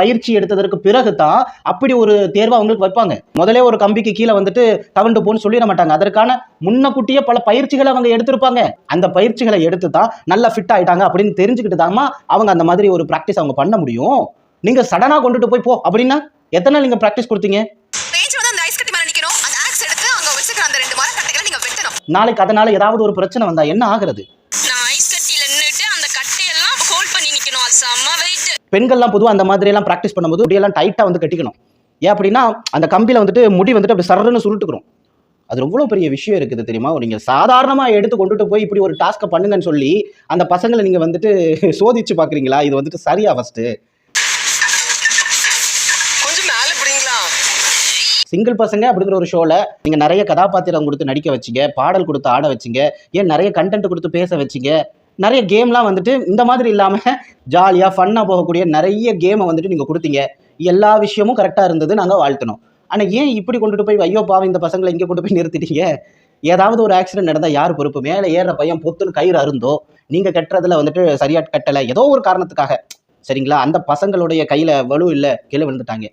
பயிற்சி எடுத்ததற்கு பிறகு தான் அப்படி ஒரு தேர்வை அவங்களுக்கு வைப்பாங்க. முதலே ஒரு கம்பிக்கு கீழே வந்துட்டு தவண்டு போன்னு சொல்லிட மாட்டாங்க. அதற்கான முன்னக்கூட்டியே பல பயிற்சிகளை அவங்க எடுத்திருப்பாங்க. அந்த பயிற்சிகளை எடுத்து தான் நல்லா ஃபிட் ஆயிட்டாங்க அப்படின்னு தெரிஞ்சுக்கிட்டு தாமா அவங்க அந்த மாதிரி ஒரு ப்ராக்டிஸ் அவங்க பண்ண முடியும். நீங்க சடனா கொண்டுட்டு போய் போ. அப்படின்னா எத்தனை நாள் நீங்க ப்ராக்டிஸ் கொடுத்தீங்க? நாளைக்கு அதனால ஏதாவது ஒரு பிரச்சனை வந்தா என்ன ஆகுறது? ஹோல்ட் பண்ணி நிக்கணும். அது செம்ம வெயிட் பெண்கள்லாம் பொதுவாக அந்த மாதிரி எல்லாம் ப்ராக்டிஸ் பண்ணும்போது முடியெல்லாம் டைட்டாக வந்து கட்டிக்கணும். ஏன் அப்படின்னா அந்த கம்பியில் வந்துட்டு முடி வந்துட்டு அப்படி சரன்னு சுருட்டுக்கிறோம் அது எவ்வளோ பெரிய விஷயம் இருக்குது தெரியுமா? நீங்கள் சாதாரணமாக எடுத்து கொண்டுட்டு போய் இப்படி ஒரு டாஸ்க்கை பண்ணுங்கன்னு சொல்லி அந்த பசங்களை நீங்கள் வந்துட்டு சோதிச்சு பார்க்குறீங்களா? இது வந்துட்டு சரியா ஃபஸ்ட்டு சிங்கிள் பசங்க அப்படிங்கிற ஒரு ஷோவில் நீங்கள் நிறைய கதாபாத்திரம் கொடுத்து நடிக்க வச்சீங்க பாடல் கொடுத்து ஆட வச்சீங்க ஏன் நிறைய கண்டென்ட் கொடுத்து பேச வச்சீங்க? நிறைய கேம்லாம் வந்துட்டு இந்த மாதிரி இல்லாமல் ஜாலியாக ஃபன்னாக போகக்கூடிய நிறைய கேமை வந்துட்டு நீங்கள் கொடுத்தீங்க. எல்லா விஷயமும் கரெக்டாக இருந்தது நாங்கள் வாழ்த்தணும் ஆனால் ஏன் இப்படி கொண்டுட்டு போய் ஐயோ பாவம் இந்த பசங்களை இங்கே கொண்டு போய் நிறுத்திட்டீங்க? ஏதாவது ஒரு ஆக்சிடென்ட் நடந்தால் யார் பொறுப்பு? மேலே ஏறுற பையன் பொத்துன்னு கயிறு அருந்தோ நீங்கள் கட்டுறதுல வந்துட்டு சரியாக கட்டலை ஏதோ ஒரு காரணத்துக்காக. சரிங்களா? அந்த பசங்களுடைய கையில் வலு இல்லை கீழே விழுந்துட்டாங்க.